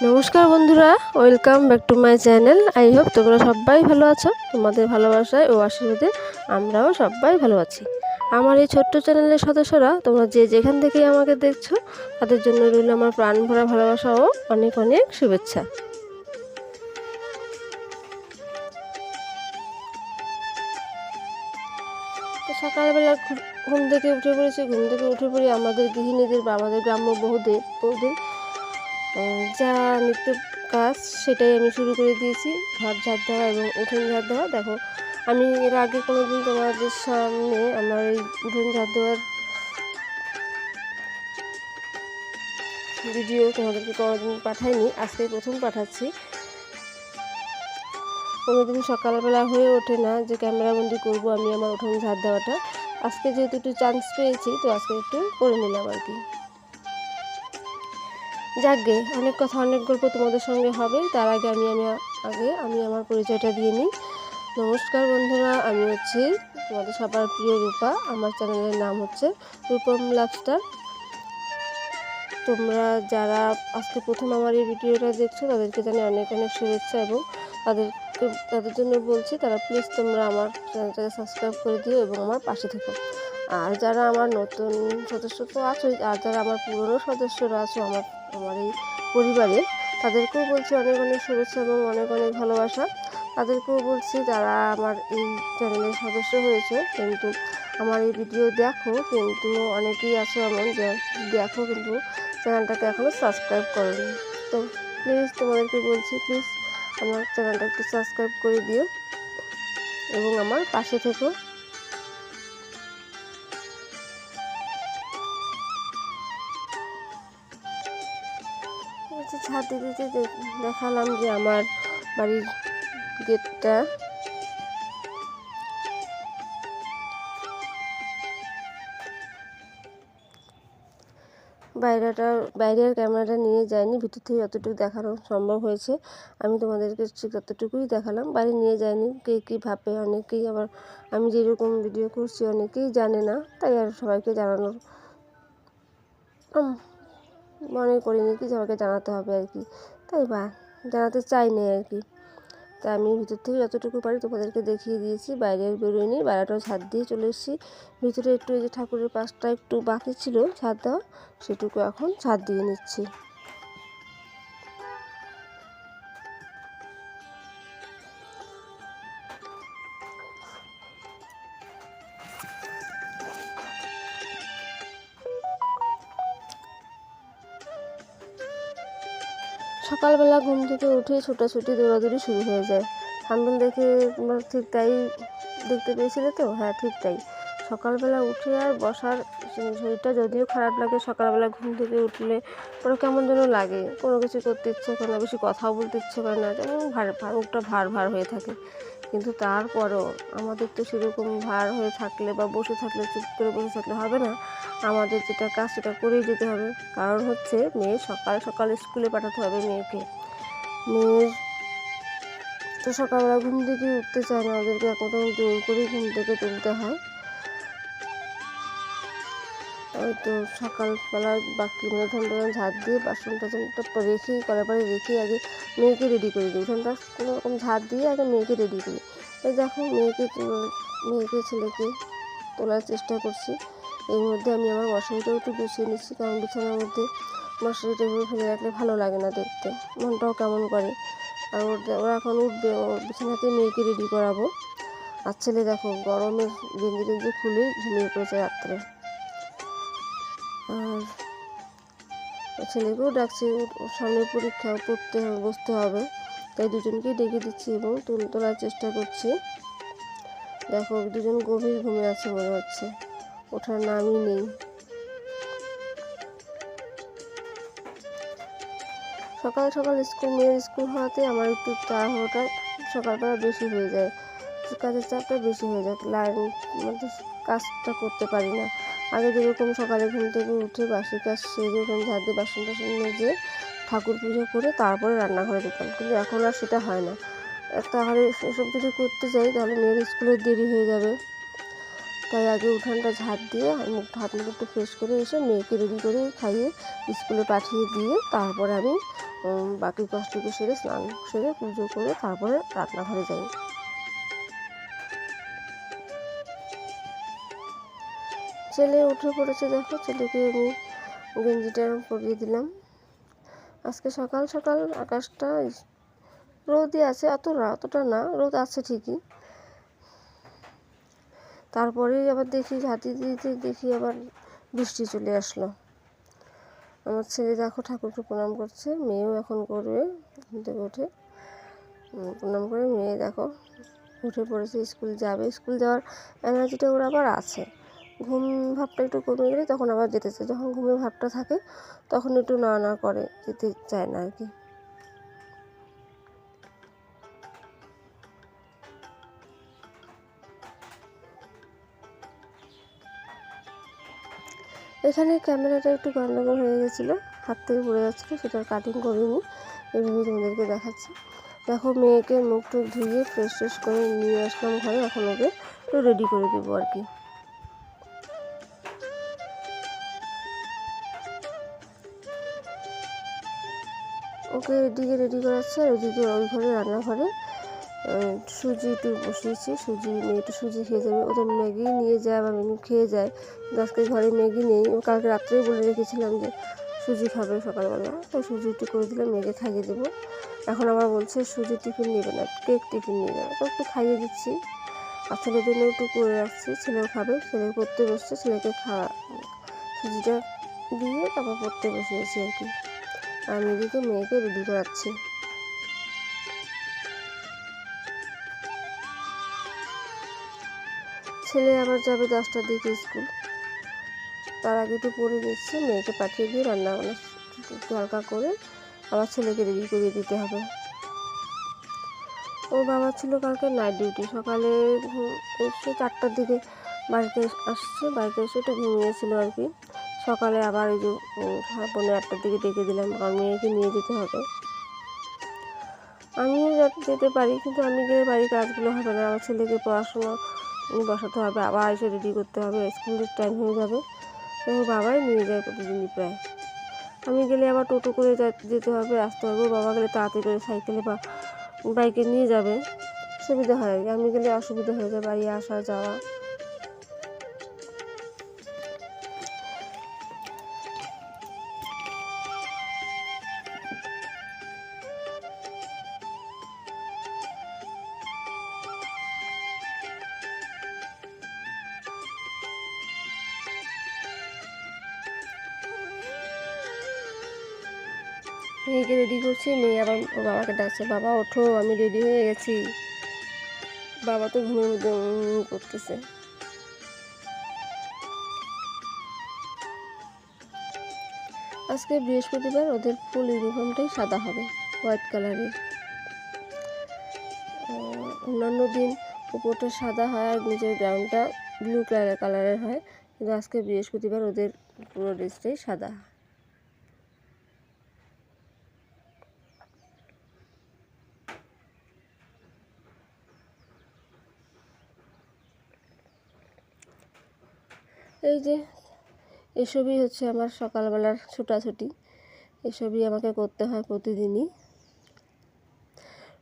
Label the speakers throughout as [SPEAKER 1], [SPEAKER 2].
[SPEAKER 1] নমস্কার বন্ধুরা welcome back to my channel I hope তোমরা সবাই ভালো আছো তোমাদের ভালোবাসায় ও আশীর্বাদে আমরাও সবাই ভালো আছি। আমার এই ছোট্ট চ্যানেলের সদস্যরা তোমরা যে যেখান থেকেই আমাকে দেখছ তাদের জন্য রইল আমার প্রাণ ভরা ভালোবাসা ও অনেক অনেক শুভেচ্ছা। তো সকালবেলা ঘুম থেকে উঠে পড়েছি ঘুম থেকে উঠে পড়ে আমাদের গৃহিণীদের বা আমাদের গ্রাম্য বহুদের আহ, যা নিত্য কাজ সেটাই আমি শুরু করে দিয়েছি। ঘর ঝাড় দেওয়া এবং উঠোন ঝাড় দেওয়া। দেখো, আমি এর আগে কোনো দিন তোমাদের সামনে আমার এই উঠোন ঝাড় দেওয়ার ভিডিও তোমাদেরকে কোনোদিন পাঠাইনি। আজকে প্রথম পাঠাচ্ছি। কোনোদিন সকালবেলা হয়ে ওঠে না যে ক্যামেরাবন্দি করব আমি আমার উঠোন ঝাড় দেওয়াটা। আজকে যেহেতু একটু চান্স পেয়েছি, তো আজকে একটু করে নিলাম আর কি। যাকগে, অনেক কথা, অনেক গল্প তোমাদের সঙ্গে হবে। তার আগে আমি আমি, আগে আমি আমার পরিচয়টা দিয়ে নিই। নমস্কার বন্ধুরা, আমি হচ্ছি তোমাদের সবার প্রিয় রূপা। আমার চ্যানেলের নাম হচ্ছে রূপম লাভস্টার তোমরা যারা আজকে প্রথম আমার এই ভিডিওটা দেখছ, তাদেরকে জানি অনেক অনেক শুভেচ্ছা এবং তাদেরকে, তাদের জন্য বলছি, তারা প্লিজ তোমরা আমার চ্যানেলটাকে সাবস্ক্রাইব করে দিও এবং আমার পাশে থেকো। আর যারা আমার নতুন সদস্য তো আছোই আর যারা আমার পুরনো সদস্যরা আছো, আমার আমার এই পরিবারে, তাদেরকেও বলছি অনেক অনেক শুভেচ্ছা এবং অনেক অনেক ভালোবাসা। তাদেরকেও বলছি যারা আমার এই চ্যানেলের সদস্য হয়েছে, কিন্তু আমার এই ভিডিও দেখো, কিন্তু অনেকেই আছে এমন যে দেখো, কিন্তু চ্যানেলটাকে এখনও সাবস্ক্রাইব করোনি। তো প্লিজ তোমাদেরকে বলছি প্লিজ আমার চ্যানেলটা একটু সাবস্ক্রাইব করে দিও এবং আমার পাশে থেকো। হচ্ছে ছাদ দিতে দেখালাম যে আমার বাড়ির গেটটা। বাইরেটা বাইরের ক্যামেরাটা নিয়ে যায়নি ভিতর থেকে যতটুকু দেখানো সম্ভব হয়েছে। আমি তোমাদেরকে ততটুকুই দেখালাম। বাইরে নিয়ে যায়নি কে কী ভাবে অনেকেই আবার আমি যেরকম ভিডিও করছি অনেকেই জানে না, তাই আর সবাইকে জানানোর মনে করিনি কি সবাইকে জানাতে হবে আর কি। তাই বা, জানাতে চাই চাইনি আর কি। তা আমি ভিতর থেকে যতটুকু পারি তোমাদেরকে দেখিয়ে দিয়েছি, বাইরে বেরোয়নি বাইরেটাও ছাদ দিয়ে চলে এসেছি। ভিতরে একটু এই যে ঠাকুরের পাশটা একটু বাকি ছিল ছাদ দেওয়া, সেটুকু এখন ছাদ দিয়ে নিচ্ছি। সকালবেলা ঘুম থেকে উঠে ছোটাছুটি, দৌড়াদৌড়ি শুরু হয়ে যায়। থাম্বেল দেখে ঠিক তাই দেখতে পেয়েছিলে তো? হ্যাঁ ঠিক তাই। সকালবেলা উঠে আর বসার শরীরটা যদিও খারাপ লাগে, সকালবেলা ঘুম থেকে উঠলে পরে কেমন যেন লাগে। কোনো কিছু করতে ইচ্ছে করে না, বেশি কথাও বলতে ইচ্ছে করে না, যেমন ভার ভার, মুখটা ভার ভার হয়ে থাকে। কিন্তু তারপরও আমাদের তো সেরকম ভার হয়ে থাকলে বা বসে থাকলে, চুপ করে বসে থাকলে হবে না। আমাদের যেটা কাজ সেটা করেই যেতে হবে। কারণ হচ্ছে মেয়ে সকাল সকাল স্কুলে পাঠাতে হবে মেয়েকে। মেয়ের তো সকালবেলা ঘুম থেকে উঠতে চায় না, ওদেরকে একদম জোর করেই ঘুম থেকে তুলতে হয়। ওই তো সকালবেলা বাকি মানে টুঠোন ঝাড় দিয়ে বাসন টাসন টাসনটা রেখেই করার পরে রেখেই আগে মেয়েকে রেডি করে দিই। উঠোনটা কোনো রকম ঝাড় দিয়ে আগে মেয়েকে রেডি করি। এই দেখো মেয়েকে তো- মেয়েকে, ছেলেকে তোলার চেষ্টা করছি। এর মধ্যে আমি আমার মশারিটাও একটু গুছিয়ে নিচ্ছি কারণ বিছানার মধ্যে মশারিটা ফেলে রাখলে ভালো লাগে না দেখতে। মনটাও কেমন করে। আর ওর এখন উঠবে বিছানাতে মেয়েকে রেডি করাবো। আর ছেলে দেখো গরমে গেঞ্জি টেঞ্জি খুলে ঘুমিয়ে পড়েছে রাত্রে। আর ছেলেকেও ডাকছি সামনে পরীক্ষা পড়তে বসতে হবে। তাই দুজনকেই ডেকে দিচ্ছি এবং তুল তোলার চেষ্টা করছি। দেখো, দুজন গভীর ঘুমে আছে মনে হচ্ছে। ওঠার নামই নেই। সকাল সকাল স্কুল, মেয়ের স্কুল হওয়াতে আমার একটু তাড়াহুড়োটা সকালবেলা বেশি হয়ে যায়। কাজের চাপটা বেশি হয়ে যায়। লাইন মধ্যে কাজটা করতে পারি না। আগে যেরকম সকালে ঘুম থেকে উঠে বাসি কাজ সেরে ওখানে ঝাড় দিয়ে বাসন টাসন মেজে ঠাকুর পুজো করে তারপরে রান্নাঘরে যেতাম কিন্তু এখন আর সেটা হয় না। হারে এসব যদি করতে যাই, তাহলে মেয়ের স্কুলে দেরি হয়ে যাবে। তাই আগে উঠানটা ঝাড় দিয়ে মুখটা হাত মুখ একটু ফ্রেশ করে এসে মেয়েকে রেডি করে খাইয়ে স্কুলে পাঠিয়ে দিয়ে তারপরে আমি বাকি কাজটুকু সেরে স্নান সেরে পুজো করে তারপরে রান্নাঘরে যাই। ছেলে উঠে পড়েছে, দেখো ছেলেকে আমি গেঞ্জিটা পরিয়ে দিলাম। আজকে সকাল সকাল আকাশটা রোদই আছে রা- অতটা না, রোদ আছে ঠিকই। তারপরে আবার দেখি হাতি দিতে দেখি আবার বৃষ্টি চলে আসলো। আমার ছেলে দেখো ঠাকুরকে প্রণাম করছে, মেয়েও এখন করবে থেকে উঠে প্রণাম করে মেয়ে দেখো উঠে পড়েছে, স্কুল যাবে। স্কুল যাওয়ার এনার্জিটা ওর আবার আছে। ঘুম ভাবটা একটু কমে গেলে তখন আবার যেতে চায়। যখন ঘুমের ভাবটা থাকে, তখন একটু না না করে যেতে চায় না আর কি। এখানে ক্যামেরাটা একটু গন্ডগোল হয়ে গেছিল, হাত থেকে পড়ে যাচ্ছিল, সেটা কাটিং করিনি এভাবেই তোমাদেরকে দেখাচ্ছি। দেখো, মেয়েকে মুখ টুক ধুয়ে ফ্রেশ ফ্রেশ করে নিয়ে আসলাম ঘরে, এখন ওকে একটু রেডি করে দেবো আর কি। ওকে এদিকে রেডি করাচ্ছে, আর ওদিকে ওই ঘরে, রান্নাঘরে সুজি একটু বসিয়েছি, সুজি মেয়ে একটু সুজি খেয়ে যাবে। ওদের ম্যাগি নিয়ে যায় বা মেনু খেয়ে যায়, আজকে ঘরে ম্যাগি নেই। কালকে রাত্রেই বলে রেখেছিলাম যে সুজি খাবে সকালবেলা, তো সুজি একটু করে দিলাম মেয়েকে খাইয়ে দেবো। এখন আবার বলছে সুজি টিফিন নেবে না, কেক টিফিন নিয়ে যাবে। তো একটু খাইয়ে দিচ্ছি। আর জন্য একটু করে রাখছি, ছেলেও খাবে, ছেলে পড়তে বসছে, ছেলেকে খাওয়া সুজিটা দিয়ে তারপর পড়তে বসিয়েছি আর কি। আমি এদিকে মেয়েকে রেডি করাচ্ছি। ছেলে আবার যাবে দশটার দিকে স্কুল। তার আগে একটু পড়ে দিচ্ছে মেয়েকে পাঠিয়ে দিয়ে রান্না বান্না একটু হালকা করে আবার ছেলেকে রেডি করিয়ে দিতে হবে। ওর বাবা ছিল কালকে নাইট ডিউটি সকালে এসে চারটার দিকে বাড়িতে আসছে, বাড়িতে এসে একটু ঘুমিয়েছিল আর কি। সকালে আবার এই যে পনেরো আটটার দিকে ডেকে দিলাম, কারণ মেয়েকে নিয়ে যেতে হবে। আমিও যেতে পারি, কিন্তু আমি গেলে বাড়ির কাজগুলো হবে না, আমার ছেলেকে পড়াশোনা বসাতে হবে, আবার এসে রেডি করতে হবে স্কুলের টাইম হয়ে যাবে। ওর বাবাই নিয়ে যায় প্রতিদিনই প্রায়। আমি গেলে আবার টোটো করে যেতে হবে, আসতে হবে, বাবা গেলে তাড়াতাড়ি করে সাইকেলে বা বাইকে নিয়ে যাবে। সুবিধা হয়। আমি গেলে অসুবিধা হয়ে যায়, বাড়ি আসা, যাওয়া। বাবাকে ডাকছে বাবা, ওঠো, আমি রেডি হয়ে গেছি। বাবা তো ঘুমের মধ্যে করতেছে। আজকে বৃহস্পতিবার, ওদের ফুল ইউনিফর্মটাই সাদা হবে, হোয়াইট কালারের। অন্যান্য দিন উপরটা সাদা হয় আর নিচের গ্রাউন্ডটা ব্লু কালার, কালারের হয়। কিন্তু আজকে বৃহস্পতিবার ওদের পুরো ড্রেসটাই সাদা। এই যে, এসবই হচ্ছে আমার সকালবেলার ছুটাছুটি। এসবই আমাকে করতে হয় প্রতিদিনই।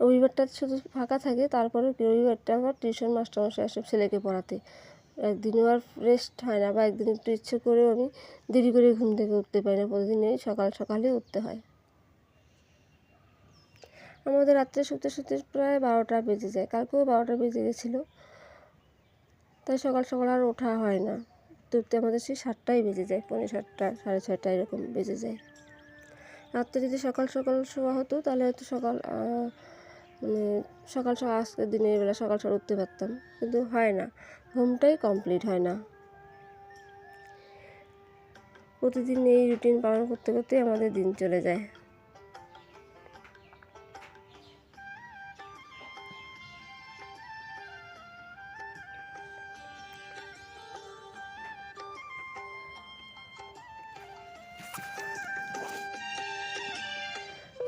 [SPEAKER 1] রবিবারটা শুধু ফাঁকা থাকে, তারপরে রবিবারটা আমার টিউশন মাস্টারমশাই আসে ছেলেকে পড়াতে। একদিনও আর রেস্ট হয় না বা একদিন একটু ইচ্ছে করেও আমি দেরি করে ঘুম থেকে উঠতে পারি না প্রতিদিনই সকাল সকালে উঠতে হয়। আমাদের রাত্রে শুতে শুতে প্রায় বারোটা বেজে যায়, কালকেও বারোটা বেজে গেছিল। তাই সকাল সকাল আর ওঠা হয় না। উঠতে উঠতে আমাদের সেই সাতটাই বেজে যায়, পৌনে সাতটা, সাড়ে ছয়টা এরকম বেজে যায়। রাত্রে যদি সকাল সকাল শোয়া হতো, তাহলে হয়তো সকাল মানে সকাল সকাল, আজকের দিনের বেলা সকাল সকাল উঠতে পারতাম। কিন্তু হয় না, ঘুমটাই কমপ্লিট হয় না। প্রতিদিন এই রুটিন পালন করতে করতে আমাদের দিন চলে যায়।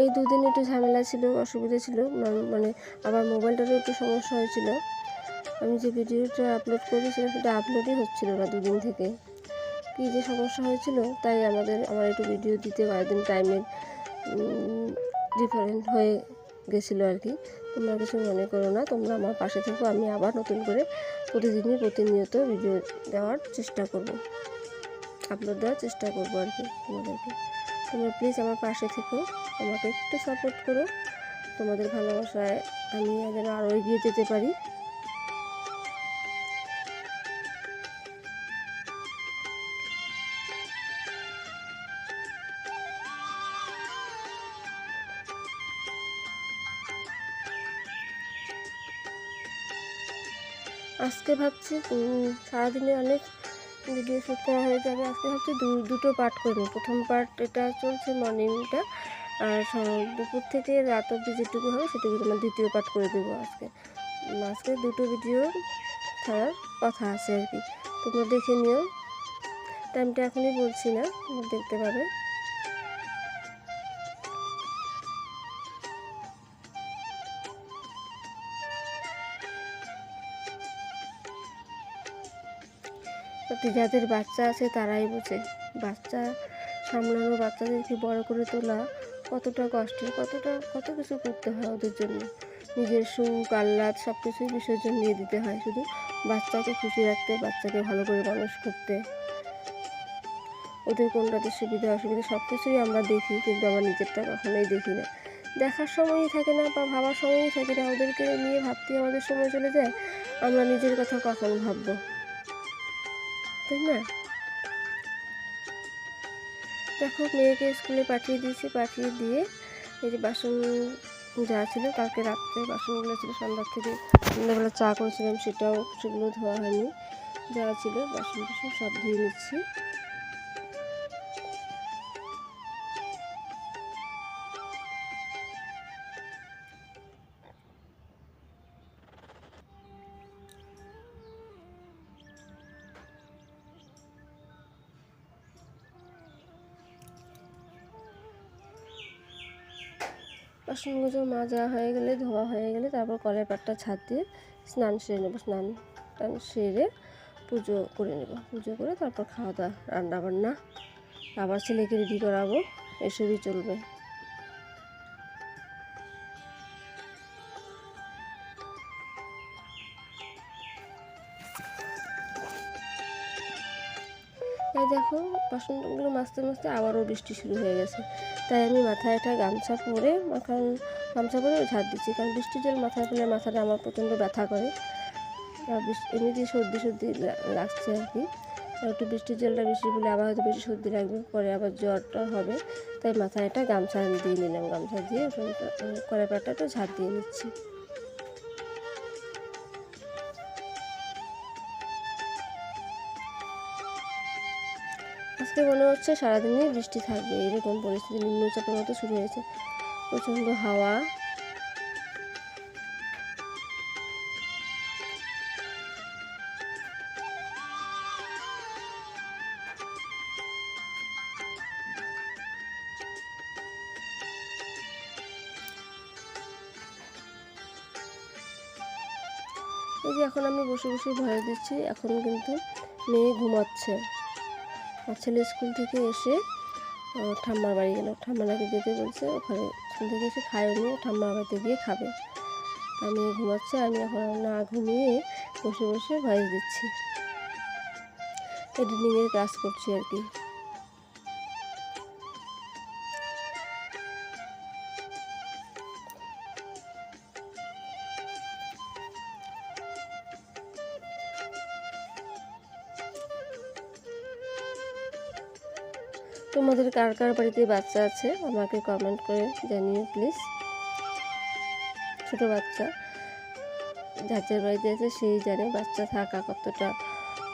[SPEAKER 1] এই দুদিন একটু ঝামেলা ছিল, অসুবিধা ছিল মানে আবার মোবাইলটারও একটু সমস্যা হয়েছিল। আমি যে ভিডিওটা আপলোড করেছিলাম সেটা আপলোডই হচ্ছিল না দুদিন থেকে। কী যে সমস্যা হয়েছিল, তাই আমাদের, আমার একটু ভিডিও দিতে কয়েকদিন টাইমের ডিফারেন্ট হয়ে গেছিল আর কি। তোমরা কিছু মনে করো না, তোমরা আমার পাশে থেকো, আমি আবার নতুন করে প্রতিদিনই প্রতিনিয়ত ভিডিও দেওয়ার চেষ্টা করব। আপলোড দেওয়ার চেষ্টা করব আর কি তোমাদেরকে। তোমরা প্লিজ আমার পাশে থেকো। আমাকে একটু সাপোর্ট করো। তোমাদের ভালোবাসায় আমি যেন আরও এগিয়ে যেতে পারি। আজকে ভাবছি সারাদিনে অনেক ভিডিও শ্যুট করা হয়ে যাবে। আজকে হচ্ছে দু- দুটো পার্ট করব। প্রথম পার্ট এটা চলছে মর্নিংটা আর দুপুর থেকে রাত অব্দি যেটুকু হবে সেটুকু তোমার দ্বিতীয় পার্ট করে দেবো আজকে। আজকে দুটো ভিডিও ছাড়ার কথা আছে আর কি। তোমরা দেখে নিও। টাইমটা এখনই বলছি না, দেখতে পাবে। তো যাদের বাচ্চা আছে তারাই বোঝে। বাচ্চা সামলানো বাচ্চাদেরকে বড় করে তোলা কতটা কষ্টের, কতটা, কত কিছু করতে হয় ওদের জন্য। নিজের সুখ, আহ্লাদ সব কিছুই বিসর্জন দিয়ে দিতে হয়। শুধু বাচ্চাকে খুশি রাখতে, বাচ্চাকে ভালো করে মানুষ করতে। ওদের কোনটাতে সুবিধা, অসুবিধা সব কিছুই আমরা দেখি, কিন্তু আমরা নিজেরটা কখনোই দেখি না। দেখার সময়ই থাকে না বা ভাবার সময়ই থাকে না। ওদেরকে নিয়ে ভাবতে আমাদের সময় চলে যায়। আমরা নিজের কথা কখন ভাববো? তাই না? দেখো, মেয়েকে স্কুলে পাঠিয়ে দিয়েছি, পাঠিয়ে দিয়ে এই যে বাসন যা ছিল, কালকে রাত্রে বাসনগুলো ছিল সন্ধ্যার থেকে সন্ধ্যাবেলা চা করেছিলাম, সেটাও সেগুলো ধোয়া হয়নি। যা ছিল বাসন টাসন সব ধুয়ে নিচ্ছি। বাসনগুলো মাজা হয়ে গেলে ধোয়া হয়ে গেলে তারপর কলের পাটটা ছাদ দিয়ে স্নান সেরে নেব, স্নান টান সেরে পুজো করে নেব। পুজো করে তারপর খাওয়া দাওয়া রান্না বান্না আবার ছেলেকে রেডি করাবো, এসবই চলবে। তাই দেখো, বাসনগুলো মাজতে মাজতে আবারও বৃষ্টি শুরু হয়ে গেছে। তাই আমি মাথায় একটা গামছা পরে কারণ গামছা পরে ঝাড় দিচ্ছি। কারণ বৃষ্টির জল মাথায় পেলে মাথাটা আমার প্রচণ্ড ব্যথা করে। এমনিতেই সর্দি সর্দি লাগছে আর কি। একটু বৃষ্টির জলটা বেশি বলে আবার হয়তো বেশি সর্দি লাগবে, পরে আবার জ্বরটা হবে। তাই মাথায় একটা গামছা দিয়ে নিলাম। গামছা দিয়ে ওখানটা পাটা একটু ঝাড় দিয়ে নিচ্ছি। আজকে মনে হচ্ছে সারাদিনই বৃষ্টি থাকবে। এরকম পরিস্থিতি নিম্নচাপের মতো শুরু হয়েছে। প্রচণ্ড হাওয়া। এই যে এখন আমি বসে বসে ভয় দিচ্ছি। এখন কিন্তু মেয়ে ঘুমাচ্ছে। আর ছেলে স্কুল থেকে এসে ঠাম্মার বাড়ি গেল। ঠাম্মারাকে যেতে বলছে, ওখানে স্কুল থেকে এসে খায়ও নিয়ে ঠাম্মার বাড়িতে গিয়ে খাবে। আমি ঘুমাচ্ছি, আমি এখন না ঘুমিয়ে বসে বসে ভয়েস দিচ্ছি। এডিটিংয়ের কাজ করছি আর কি। তোমাদের কার কার বাড়িতে বাচ্চা আছে আমাকে কমেন্ট করে জানিও প্লিজ ছোটো বাচ্চা, যার বাড়িতে আছে সেই জানে বাচ্চা থাকা কতটা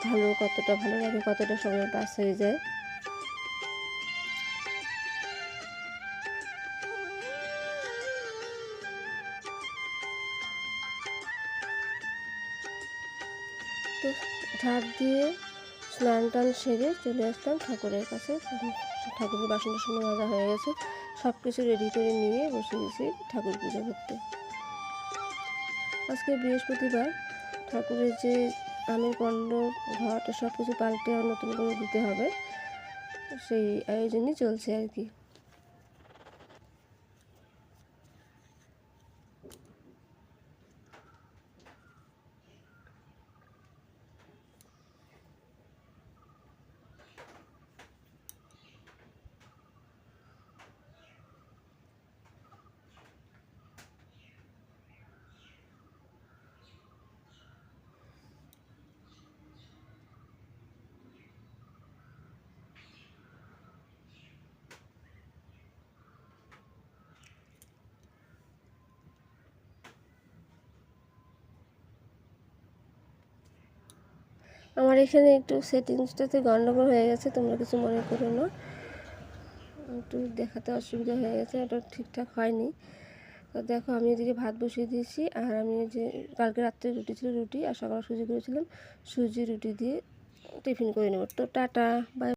[SPEAKER 1] ভালো কতটা ভালো লাগে, কতটা সময় পাস হয়ে যায়। ঝাড় দিয়ে স্নান টান সেরে চলে আসতাম ঠাকুরের কাছে। ঠাকুরের বাসন টাসন মাজা হয়ে গেছে। সব কিছু রেডি করে নিয়ে বসে গেছি ঠাকুর পুজো করতে। আজকে বৃহস্পতিবার, ঠাকুরের যে আমের পণ্ড ঘট সব কিছু পাল্টে আর নতুন করে দিতে হবে। সেই আয়োজনই চলছে আর কি। আমার এখানে একটু সেটিংসটাতে গণ্ডগোল হয়ে গেছে, তোমরা কিছু মনে করো না। একটু দেখাতে অসুবিধা হয়ে গেছে, এটা ঠিকঠাক হয়নি। তো দেখো, আমি এদিকে ভাত বসিয়ে দিয়েছি, আর আমি যে কালকে রাত্রে রুটি ছিল রুটি, আর সকালে সুজি করেছিলাম, সুজি রুটি দিয়ে টিফিন করে নেব। তো টাটা, বাই।